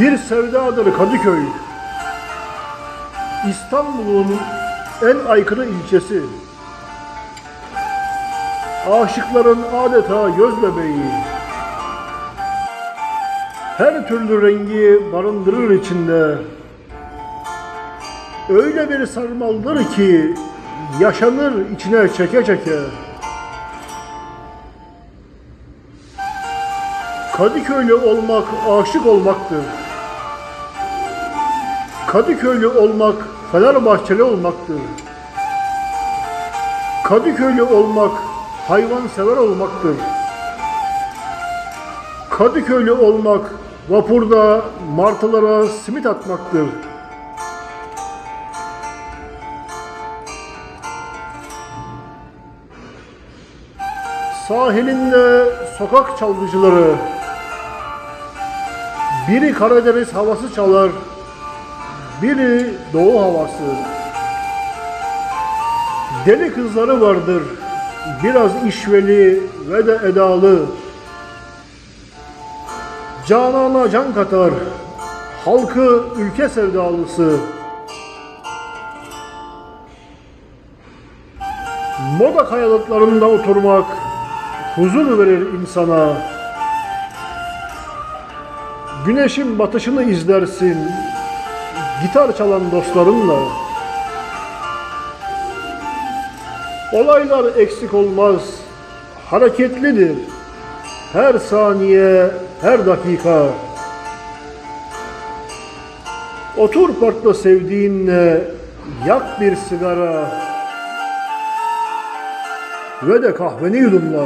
Bir sevdadır Kadıköy. İstanbul'un en aykırı ilçesi. Aşıkların adeta göz bebeği. Her türlü rengi barındırır içinde. Öyle bir sarmaldır ki yaşanır içine çeke çeke. Kadıköylü olmak aşık olmaktır. Kadıköylü olmak Fenerbahçeli olmaktır. Kadıköylü olmak hayvansever olmaktır. Kadıköylü olmak vapurda martılara simit atmaktır. Sahilinde sokak çalgıcıları biri Karadeniz havası çalar, biri doğu havası. Deli kızları vardır, biraz işveli ve de edalı. Canana can katar, halkı ülke sevdalısı. Moda kayalıklarında oturmak huzur verir insana. Güneşin batışını izlersin gitar çalan dostlarınla. Olaylar eksik olmaz, hareketlidir. Her saniye, her dakika. Otur parkta sevdiğinle, yak bir sigara ve de kahveni yudumla.